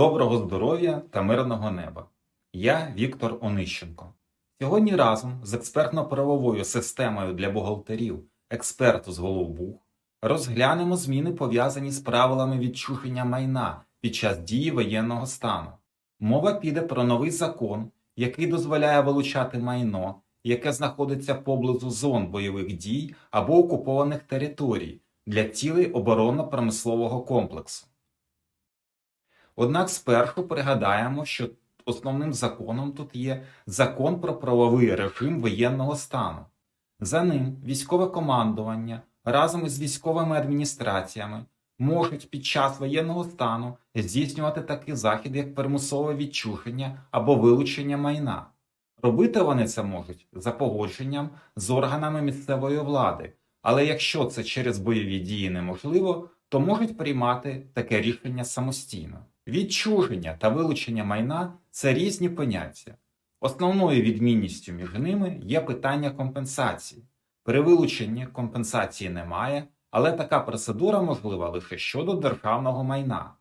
Доброго здоров'я та мирного неба. Я Віктор Онищенко. Сьогодні разом з експертно-правовою системою для бухгалтерів експерту з Головбух розглянемо зміни пов'язані з правилами відчуження майна під час дії воєнного стану. Мова піде про новий закон, який дозволяє вилучати майно, яке знаходиться поблизу зон бойових дій або окупованих територій для цілей оборонно-промислового комплексу. Однак спершу пригадаємо, що основним законом тут є закон про правовий режим воєнного стану. За ним військове командування разом із військовими адміністраціями можуть під час воєнного стану здійснювати такі заходи, як примусове відчуження або вилучення майна. Робити вони це можуть за погодженням з органами місцевої влади, але якщо це через бойові дії неможливо, то можуть приймати таке рішення самостійно. Відчуження та вилучення майна це різні поняття. Основною відмінністю між ними є питання компенсації. При вилученні компенсації немає, але така процедура можлива лише щодо державного майна.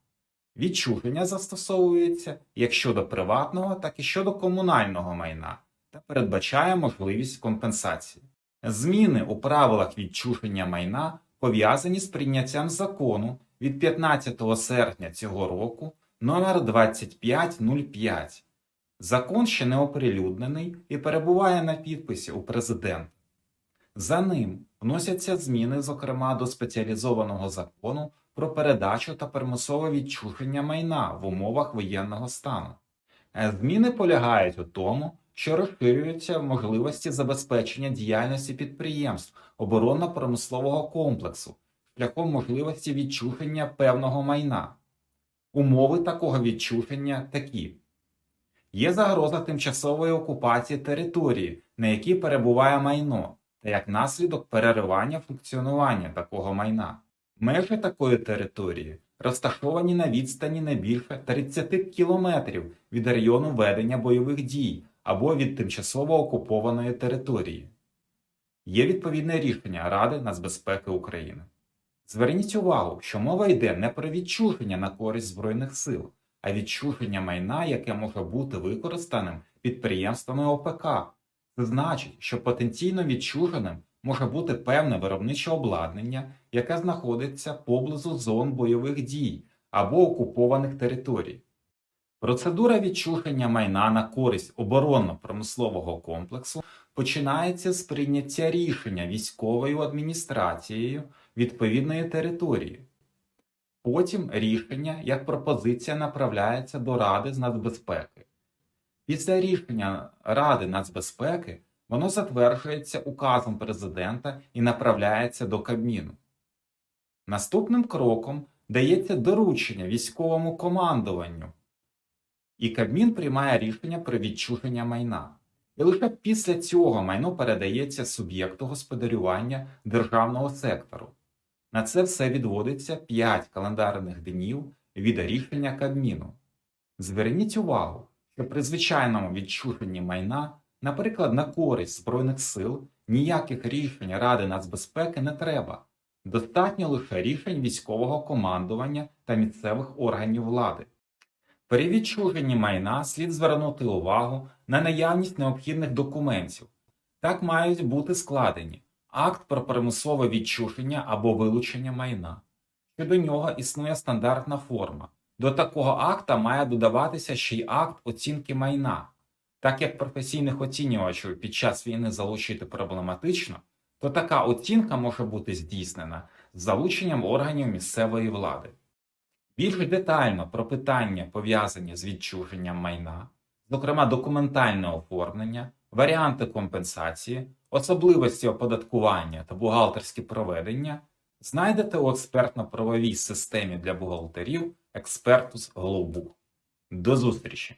Відчуження застосовується як щодо приватного, так і щодо комунального майна та передбачає можливість компенсації. Зміни у правилах відчуження майна пов'язані з прийняттям закону від 15 серпня цього року номер 2505. Закон ще не оприлюднений і перебуває на підписі у президента. За ним вносяться зміни, зокрема до спеціалізованого закону про передачу та примусове відчуження майна в умовах воєнного стану. Е, Зміни полягають у тому, що розширюються можливості забезпечення діяльності підприємств оборонно-промислового комплексу шляхом можливості відчуження певного майна. Умови такого відчуження такі: є загроза тимчасової окупації території, на якій перебуває майно, та як наслідок переривання функціонування такого майна. Межі такої території розташовані на відстані не більше 30 кілометрів від району ведення бойових дій або від тимчасово окупованої території. Є відповідне рішення Ради нацбезпеки України. Зверніть увагу, що мова йде не про відчуження на користь Збройних сил, а відчуження майна, яке може бути використаним підприємствами ОПК. Це значить, що потенційно відчуженим може бути певне виробниче обладнання, яке знаходиться поблизу зон бойових дій або окупованих територій. Процедура відчуження майна на користь оборонно-промислового комплексу починається з прийняття рішення військовою адміністрацією відповідної території. Потім рішення як пропозиція направляється до Ради з нацбезпеки. Після рішення Ради нацбезпеки воно затверджується указом президента і направляється до Кабміну. Наступним кроком дається доручення військовому командуванню, і Кабмін приймає рішення про відчуження майна. І лише після цього майно передається суб'єкту господарювання державного сектору. На це все відводиться 5 календарних днів від рішення Кабміну. Зверніть увагу, що при звичайному відчуженні майна, наприклад, на користь Збройних сил, ніяких рішень Ради нацбезпеки не треба. Достатньо лише рішень військового командування та місцевих органів влади. При відчуженні майна слід звернути увагу на наявність необхідних документів. Так мають бути складені акт про примусове відчуження або вилучення майна. Щодо нього існує стандартна форма. До такого акта має додаватися ще й акт оцінки майна. Так як професійних оцінювачів під час війни залучити проблематично, то така оцінка може бути здійснена з залученням органів місцевої влади. Більш детально про питання, пов'язані з відчуженням майна, зокрема документальне оформлення, варіанти компенсації, особливості оподаткування та бухгалтерські проведення, знайдете у експертно-правовій системі для бухгалтерів експертус Глобу. До зустрічі!